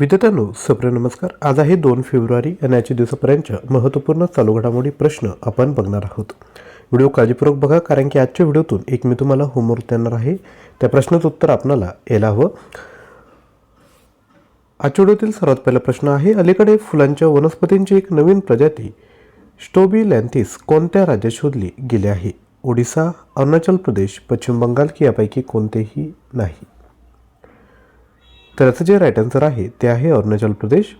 विद्यार्थ्यांनो सप्र नमस्कार. आज आहे दोन फेब्रुवारी आणि आजच्या दिवसापर्यंतच्या महत्त्वपूर्ण चालू घडामोडी प्रश्न आपण बघणार आहोत. व्हिडिओ काळजीपूर्वक बघा कारण की आजच्या व्हिडिओतून एक मी तुम्हाला होमवर्क देणार आहे. त्या प्रश्नाचं उत्तर आपणाला यायला हवं. आजच्या व्हिडिओतील सर्वात पहिला प्रश्न आहे अलीकडे फुलांच्या वनस्पतींची एक नवीन प्रजाती स्टोबी लँथिस कोणत्या राज्यात शोधली गेली आहे? ओडिसा अरुणाचल प्रदेश पश्चिम बंगाल की यापैकी कोणतेही नाही. तर याचं जे राईट आन्सर आहे ते आहे अरुणाचल प्रदेश.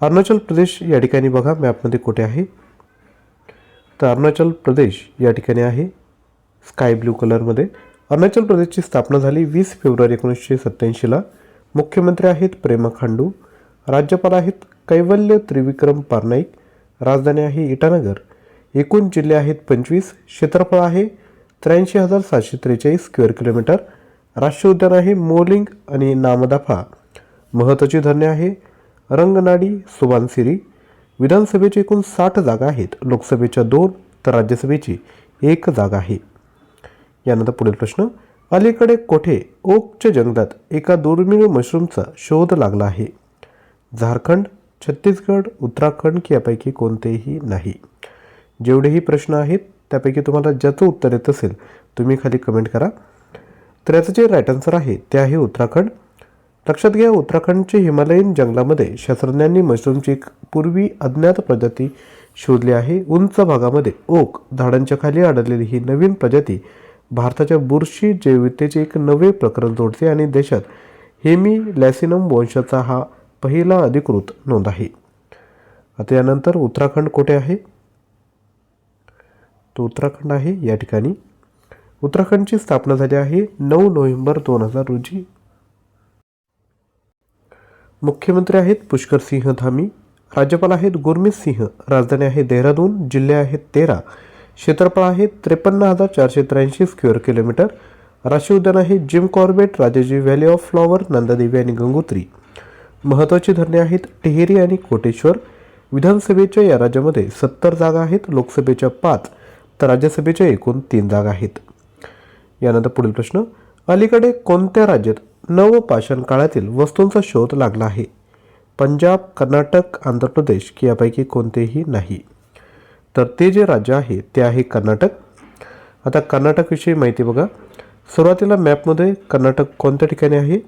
अरुणाचल प्रदेश या ठिकाणी बघा मॅपमध्ये कुठे आहे? तर अरुणाचल प्रदेश या ठिकाणी आहे स्काय ब्ल्यू कलरमध्ये अरुणाचल प्रदेशची स्थापना झाली वीस फेब्रुवारी एकोणीसशे सत्त्याऐंशीला. मुख्यमंत्री आहेत प्रेमा खांडू राज्यपाल आहेत कैवल्य त्रिविक्रम पारनाईक राजधानी आहे इटानगर. एकूण जिल्हे आहेत पंचवीस क्षेत्रफळ आहे त्र्याऐंशी हजार सातशे त्रेचाळीस स्क्वेअर किलोमीटर राष्ट्रीय उद्यान आहे मोलिंग आणि नामदाफा. महत्त्वाची धरणे आहे रंगनाडी सुबानसिरी. विधानसभेची एकूण साठ जागा आहेत. लोकसभेच्या दोन तर राज्यसभेची एक जागा आहे. यानंतर पुढील प्रश्न. अलीकडे कोठे ओकच्या जंगलात एका दुर्मिळ मशरूमचा शोध लागला आहे? झारखंड छत्तीसगड उत्तराखंड की यापैकी कोणतेही नाही? जेवढेही प्रश्न आहेत त्यापैकी तुम्हाला ज्याचं उत्तर येत असेल तुम्ही खाली कमेंट करा. तर याचं जे राईट आन्सर आहे ते आहे उत्तराखंड. लक्षात घ्या उत्तराखंडचे हिमालयीन जंगलामध्ये शास्त्रज्ञांनी मशरूमची एक पूर्वी अज्ञात प्रजाती शोधली आहे. उंच भागामध्ये ओक झाडांच्या खाली आढळलेली ही नवीन प्रजाती भारताच्या बुरशी जैविकतेचे एक नवे प्रकरण जोडते आणि देशात हेमी लॅसिनम वंशाचा हा पहिला अधिकृत नोंद आहे. आता यानंतर उत्तराखंड कुठे आहे? तो उत्तराखंड आहे या ठिकाणी. उत्तराखंडची स्थापना झाली आहे नऊ नोव्हेंबर दोन हजार रोजी. मुख्यमंत्री आहेत पुष्कर सिंह धामी राज्यपाल आहेत गुरमीत सिंह राजधानी आहे देहरादून जिल्हे आहेत तेरा क्षेत्रफळ आहे त्रेपन्न हजार चारशे त्र्याऐंशी स्क्वेअर किलोमीटर राष्ट्रीय उद्यान आहे Jim Corbett Rajaji valley of flower Nandadevi आणि गंगोत्री. महत्त्वाची धरणे आहेत टेहेरी आणि कोटेश्वर. विधानसभेच्या या राज्यामध्ये सत्तर जागा आहेत लोकसभेच्या पाच तर राज्यसभेच्या एकूण तीन जागा आहेत. यानंतर पुढील प्रश्न अलीकडे कोणत्या राज्यात नवपाषाण काळातील वस्तूंचा शोध लागला आहे? पंजाब कर्नाटक आंध्र प्रदेश की यापैकी कोणतेही नाही? तर ते जे राज्य आहे ते आहे कर्नाटक. आता कर्नाटकविषयी माहिती बघा. सुरुवातीला मॅपमध्ये कर्नाटक कोणत्या ठिकाणी आहे?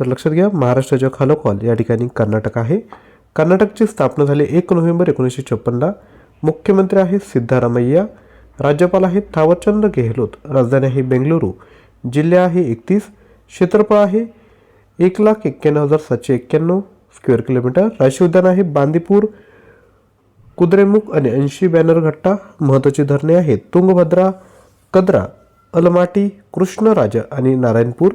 तर लक्षात घ्या महाराष्ट्राच्या खालोखाल या ठिकाणी कर्नाटक आहे. कर्नाटकची स्थापना झाली एक नोव्हेंबर एकोणीसशे छप्पनला. मुख्यमंत्री आहेत सिद्धारामय्या राज्यपाल आहेत थावरचंद गेहलोत राजधानी आहे बेंगलुरू जिल्हे आहे एकतीस क्षेत्रफळ आहे एक लाख एक्क्याण्णव हजार सातशे एक्क्याण्णव स्क्वेअर किलोमीटर राष्ट्रीय उद्यान आहे बांदीपूर कुद्रेमुख आणि ऐंशी बॅनरघट्टा महत्त्वाची धरणे आहेत तुंगभद्रा कद्रा अलमाटी कृष्णराजा आणि नारायणपूर.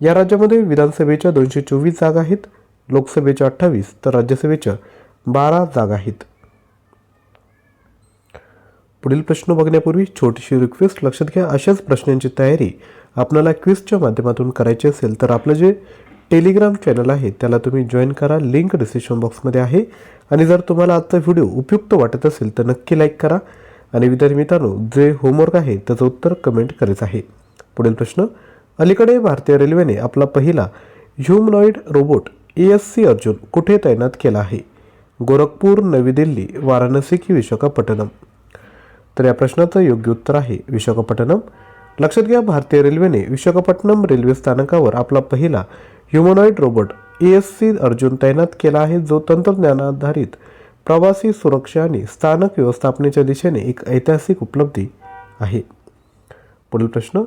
या राज्यामध्ये विधानसभेच्या दोनशे चोवीस जागा आहेत लोकसभेच्या अठ्ठावीस तर राज्यसभेच्या बारा जागा आहेत. पुढील प्रश्न बघण्यापूर्वी छोटीशी रिक्वेस्ट लक्षात घ्या. अशाच प्रश्नांची तयारी आपल्याला क्विजच्या माध्यमातून करायची असेल तर आपलं जे टेलिग्राम चॅनल आहे त्याला तुम्ही जॉईन करा. लिंक डिस्क्रिप्शन बॉक्समध्ये आहे. आणि जर तुम्हाला आजचा व्हिडिओ उपयुक्त वाटत असेल तर नक्की लाईक करा. आणि विद्यार्थी मित्रांनो जे होमवर्क आहे त्याचं उत्तर कमेंट करायचं आहे. पुढील प्रश्न अलीकडे भारतीय रेल्वेने आपला पहिला humanoid robot A S C Arjun कुठे तैनात केला आहे? गोरखपूर नवी दिल्ली वाराणसी की विशाखापट्टणम? तर या प्रश्नाचं योग्य उत्तर आहे विशाखापट्टणम. लक्षात घ्या भारतीय रेल्वेने विशाखापट्टणम रेल्वे स्थानकावर आपला पहिला humanoid robot A S C Arjun तैनात केला आहे जो तंत्रज्ञानाधारित प्रवासी सुरक्षा आणि स्थानक व्यवस्थापनेच्या दिशेने एक ऐतिहासिक उपलब्धी आहे. पुढील प्रश्न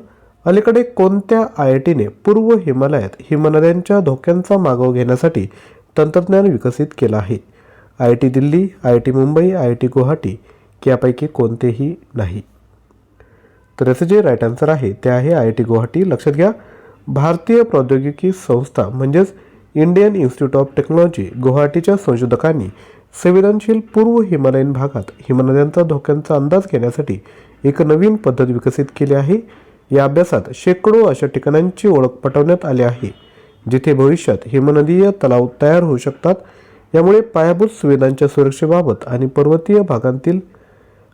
अलीकडे कोणत्या आय आय टीने पूर्व हिमालयात हिमनद्यांच्या धोक्यांचा मागोवा घेण्यासाठी तंत्रज्ञान विकसित केलं आहे? I I T Delhi I I T Mumbai I I T Guwahati की यापैकी कोणतेही नाही. तर याचं जे राईट आन्सर आहे ते आहे आय आय टी गुवाहाटी. लक्षात घ्या भारतीय प्रौद्योगिकी संस्था म्हणजेच इंडियन इन्स्टिट्यूट ऑफ टेक्नॉलॉजी गुवाहाटीच्या संशोधकांनी संवेदनशील पूर्व हिमालयीन भागात हिमनद्यांचा धोक्यांचा अंदाज घेण्यासाठी एक नवीन पद्धत विकसित केली आहे. या अभ्यासात शेकडो अशा ठिकाणांची ओळख पटवण्यात आली आहे जिथे भविष्यात हिमनदीय तलाव तयार होऊ शकतात. यामुळे पायाभूत सुविधांच्या सुरक्षेबाबत आणि पर्वतीय भागांतील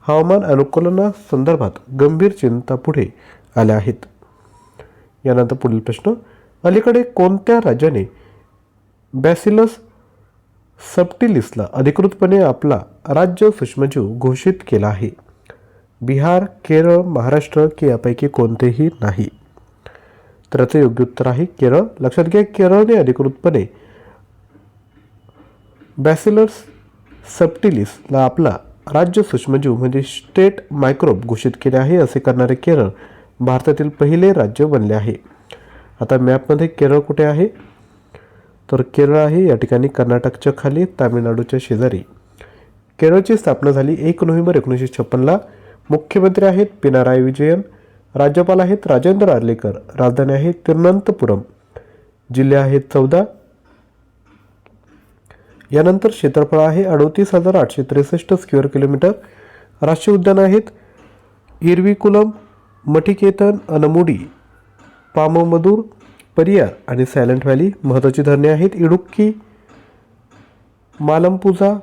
हवामान अनुकूलना संदर्भात गंभीर चिंता पुढे आल्या आहेत. यानंतर पुढील प्रश्न अलीकडे कोणत्या राज्याने बॅसिलस सबटिलिसला अधिकृतपणे आपला राज्य सूक्ष्मजीव घोषित केला आहे? बिहार केरळ महाराष्ट्र की यापैकी कोणतेही नाही? तर याचं योग्य उत्तर आहे केरळ. लक्षात घ्या केरळने अधिकृतपणे बॅसिलर्स सबटिलिसला आपला राज्य सूक्ष्मजीव म्हणजे स्टेट मायक्रोब घोषित केले आहे असे करणारे केरळ भारतातील पहिले राज्य बनले आहे. आता मॅपमध्ये केरळ कुठे आहे? तर केरळ आहे या ठिकाणी कर्नाटकच्या खाली तामिळनाडूच्या शेजारी. केरळची स्थापना झाली एक नोव्हेंबर एकोणीसशे छप्पनला. मुख्यमंत्री आहेत पिनाराय विजयन राज्यपाल आहेत राजेंद्र आर्लेकर राजधानी आहे तिरुवनंतपुरम. जिल्हे आहेत चौदा यानंतर क्षेत्रफळ आहे अडोतीस हजार आठशे त्रेसष्ट स्क्वेअर किलोमीटर. राष्ट्रीय उद्यान आहेत इरविकुलम मठिकेतन अनमुडी पाममदूर परियार आणि सायलेंट व्हॅली. महत्त्वाची धरणे आहेत इडुक्की मालमपुझा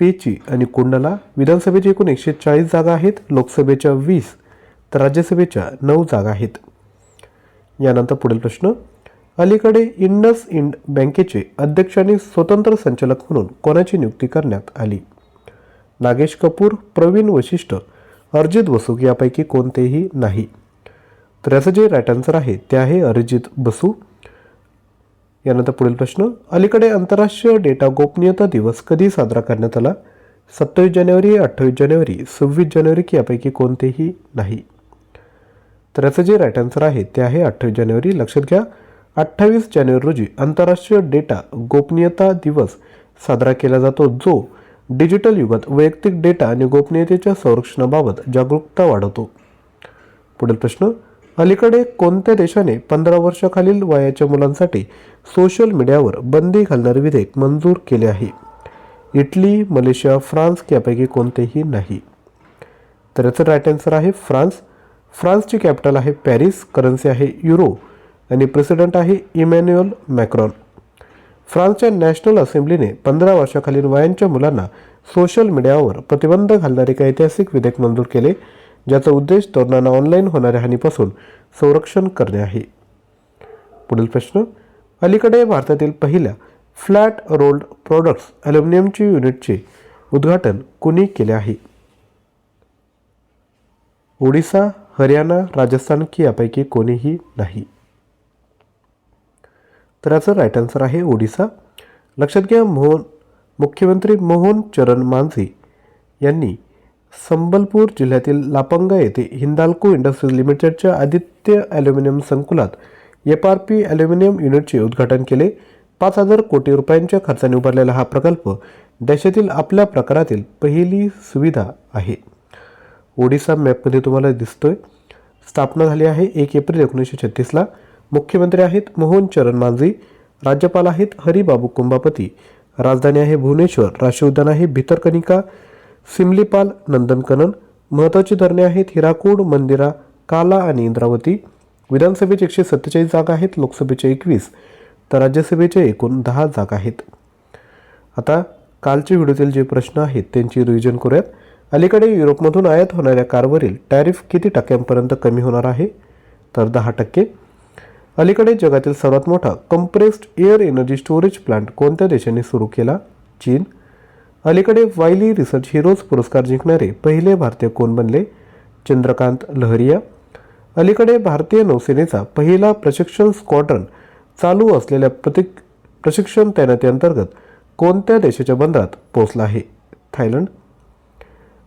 पेची आणि कुंडला. विधानसभेची एकूण एकशे चाळीस जागा आहेत लोकसभेच्या वीस तर राज्यसभेच्या नऊ जागा आहेत. यानंतर पुढील प्रश्न. अलीकडे इंडस इंड बँकेचे अध्यक्ष आणि स्वतंत्र संचालक म्हणून कोणाची नियुक्ती करण्यात आली? नागेश कपूर प्रवीण वशिष्ठ अरिजित बसू यापैकी कोणतेही नाही. तर याचं जे राईट आन्सर आहे ते आहे अरिजित बसू. यानंतर पुढील प्रश्न अलीकडे आंतरराष्ट्रीय डेटा गोपनीयता दिवस कधी साजरा करण्यात आला? सत्तावीस जानेवारी अठ्ठावीस जानेवारी सव्वीस जानेवारी की यापैकी कोणतेही नाही. तर याचं जे राईट आन्सर आहे ते आहे अठ्ठावीस जानेवारी लक्षात घ्या. अठ्ठावीस जानेवारी रोजी आंतरराष्ट्रीय डेटा गोपनीयता दिवस साजरा केला जातो जो डिजिटल युगात वैयक्तिक डेटा आणि गोपनीयतेच्या संरक्षणाबाबत जागरूकता वाढवतो. पुढील प्रश्न अलीकडे कोणत्या देशाने पंधरा वर्षाखालील वयाच्या मुलांसाठी सोशल मीडियावर बंदी घालणारे विधेयक मंजूर केले आहे? इटली मलेशिया फ्रान्स यापैकी कोणतेही नाही. तर याचं राईट आन्सर आहे फ्रान्स. फ्रान्सची कॅपिटल आहे पॅरिस करन्सी आहे युरो आणि प्रेसिडेंट आहे इमॅन्युअल मॅक्रॉन. फ्रान्सच्या नॅशनल असेंब्लीने पंधरा वर्षाखालील वयांच्या मुलांना सोशल मीडियावर प्रतिबंध घालणारे एक ऐतिहासिक विधेयक मंजूर केले ज्याचा उद्देश तरुणांना ऑनलाईन होणाऱ्या हानीपासून संरक्षण करणे आहे. पुढील प्रश्न अलीकडे भारतातील पहिल्या फ्लॅट रोल्ड प्रॉडक्ट्स ॲल्युमिनियमची युनिटचे उद्घाटन कुणी केले आहे? ओडिसा हरियाणा राजस्थान की यापैकी कोणीही नाही. तर याचं राईट आन्सर आहे ओडिसा. लक्षात घ्या मोहन मुख्यमंत्री मोहन चरण मांझी यांनी संबलपूर जिल्ह्यातील लापंगा येथे हिंदाल्को इंडस्ट्रीज लिमिटेडच्या आदित्य ॲल्युमिनियम संकुलात एफ आर पी ॲल्युमिनियम युनिटचे उद्घाटन केले. पाच हजार कोटी रुपयांच्या खर्चाने उभारलेला हा प्रकल्प देशातील आपल्या प्रकारातील पहिली सुविधा आहे. ओडिसा मॅपमध्ये तुम्हाला दिसतोय. स्थापना झाली आहे एक एप्रिल एकोणीसशे छत्तीसला. मुख्यमंत्री आहेत मोहन चरण मांझी राज्यपाल आहेत हरिबाबू कुंभापती राजधानी आहे भुवनेश्वर राष्ट्रीय उद्यान आहे भितरकनिका सिमलीपाल नंदनकनन महत्त्वाची धरणे आहेत हिराकूड मंदिरा काला आणि इंद्रावती विधानसभेचे एकशे सत्तेचाळीस जागा आहेत लोकसभेचे एकवीस तर राज्यसभेचे एकूण दहा जागा आहेत. आता कालच्या व्हिडिओतील जे प्रश्न आहेत त्यांची रिव्हिजन करूयात. अलीकडे युरोपमधून आयात होणाऱ्या कारवरील टॅरिफ किती टक्क्यांपर्यंत कमी होणार आहे? तर दहा टक्के. अलीकडे जगातील सर्वात मोठा compressed air energy storage plant कोणत्या देशाने सुरू केला? चीन. अलीकडे वायली रिसर्च हिरोज पुरस्कार जिंकणारे पहिले भारतीय कोण बनले? चंद्रकांत लहरिया. अलीकडे भारतीय नौसेनेचा पहिला प्रशिक्षण स्क्वॉड्रन चालू असलेल्या प्रतिक प्रशिक्षण तैनाती अंतर्गत कोणत्या देशाच्या बंदरात पोहोचला आहे? थायलंड.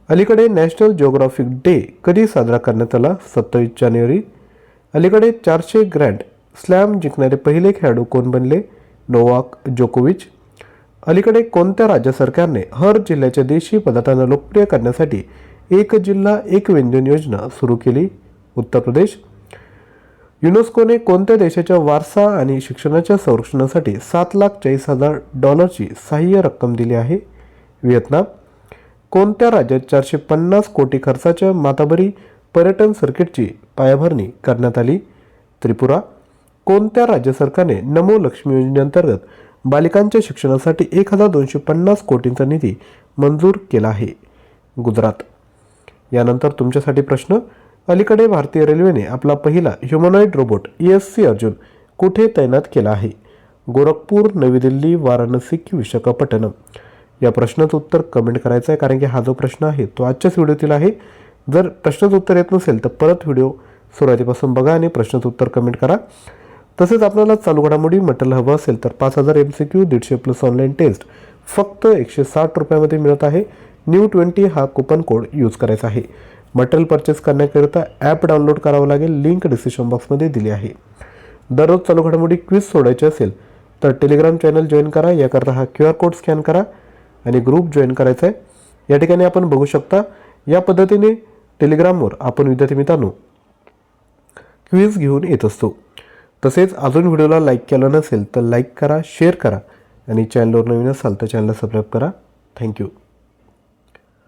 अलीकडे नॅशनल जिओग्राफिक डे कधी साजरा करण्यात आला? सत्तावीस जानेवारी. अलीकडे चारशे ग्रँड स्लॅम जिंकणारे पहिले खेळाडू कोण बनले? नोवाक जोकोविच. अलीकडे कोणत्या राज्य सरकारने हर जिल्ह्याच्या देशी पदार्थांना लोकप्रिय करण्यासाठी एक जिल्हा एक व्यंजन योजना सुरू केली? उत्तर प्रदेश. युनेस्कोने कोणत्या देशाच्या वारसा आणि शिक्षणाच्या संरक्षणासाठी सात लाख चाळीस हजार डॉलरची सहाय्य रक्कम दिली आहे? व्हिएतनाम. कोणत्या राज्यात चारशे पन्नास कोटी खर्चाच्या माताबरी पर्यटन सर्किटची पायाभरणी करण्यात आली? त्रिपुरा. कोणत्या राज्य सरकारने नमो लक्ष्मी योजनेअंतर्गत बालिकांच्या शिक्षणासाठी एक हजार दोनशे पन्नास कोटींचा निधी मंजूर केला आहे? गुजरात. यानंतर तुमच्यासाठी प्रश्न. अलीकडे भारतीय रेल्वेने आपला पहिला humanoid robot S C Arjun कुठे तैनात केला आहे? गोरखपूर नवी दिल्ली वाराणसी की विशाखापट्टणम? या प्रश्नाचं उत्तर कमेंट करायचं आहे कारण की हा जो प्रश्न आहे तो आजच्याच व्हिडिओतील आहे. जर प्रश्नाचं उत्तर येत नसेल तर परत व्हिडिओ सुरुवातीपासून बघा आणि प्रश्नाचं उत्तर कमेंट करा. तसेच आपल्याला चालू घडामोडी मटेरियल हवं असेल तर पाच हजार एम सी क्यू दीडशे प्लस ऑनलाईन टेस्ट फक्त एकशे साठ रुपयामध्ये मिळत आहे. न्यू ट्वेंटी हा कुपन कोड यूज करायचा आहे. मटेरियल परचेस करण्याकरिता ॲप डाउनलोड करावं लागेल लिंक डिस्क्रिप्शन बॉक्समध्ये दिली आहे. दररोज चालू घडामोडी क्विज सोडायची असेल तर टेलिग्राम चॅनल जॉईन करा याकरता हा क्यू आर कोड स्कॅन करा आणि ग्रुप जॉईन करायचा आहे. या ठिकाणी आपण बघू शकता या पद्धतीने टेलिग्रामवर आपण विद्यार्थी मित्रांनो क्विज घेऊन येत असतो. तसेच अजून व्हिडिओला लाईक केलं नसेल तर लाईक करा शेअर करा आणि चॅनलवर नवीन असाल तर चॅनलला सबस्क्राईब करा. थँक्यू.